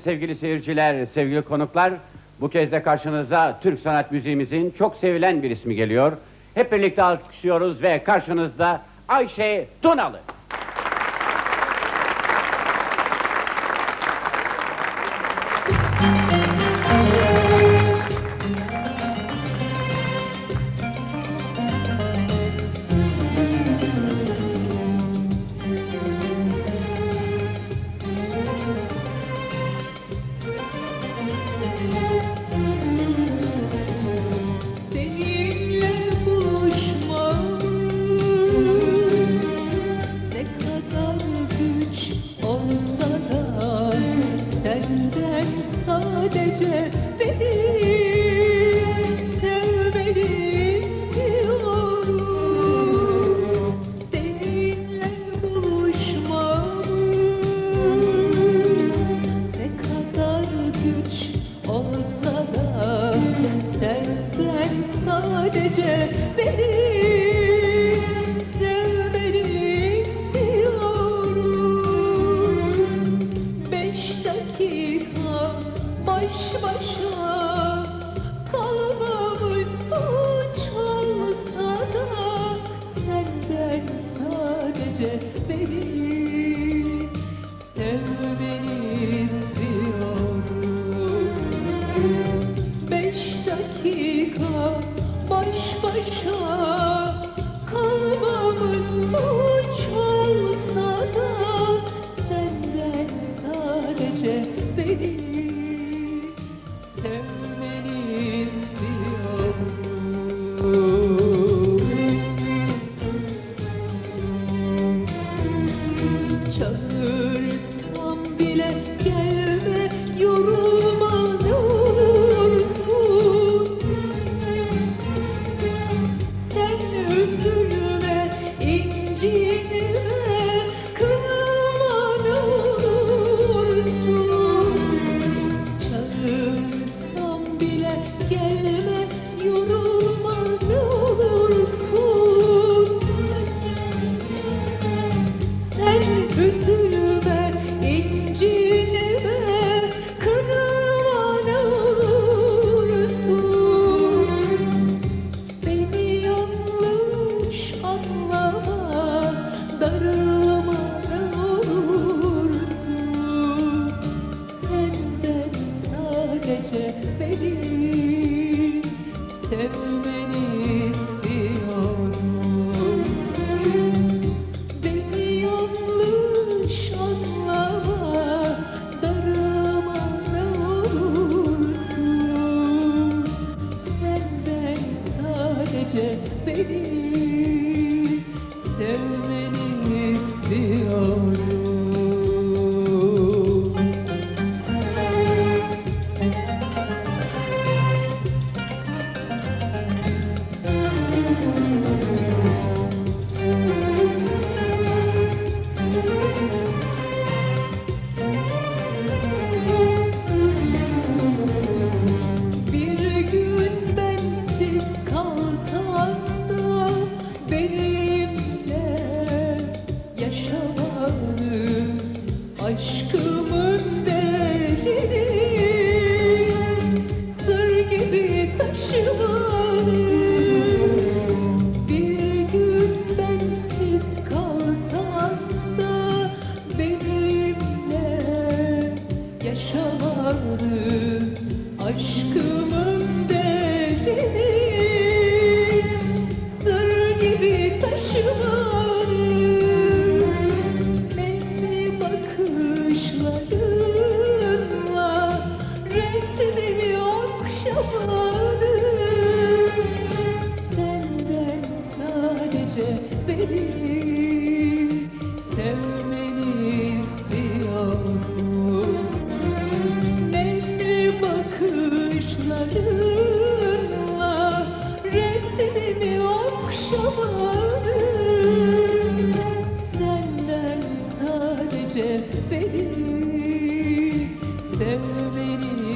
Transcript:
Sevgili seyirciler, sevgili konuklar, bu kez de karşınıza Türk sanat müziğimizin çok sevilen bir ismi geliyor. Hep birlikte alkışlıyoruz ve karşınızda Ayşe Tunalı. İstiyorum. Seninle buluşmam ne kadar güç olsa senden sadece beni baş başa kalmamız suç olsa da senden sadece beni Çağırsam bile gelme yorulma ne Sen üzülme incinme anlama, okşamanı Senden sadece beni sevmeni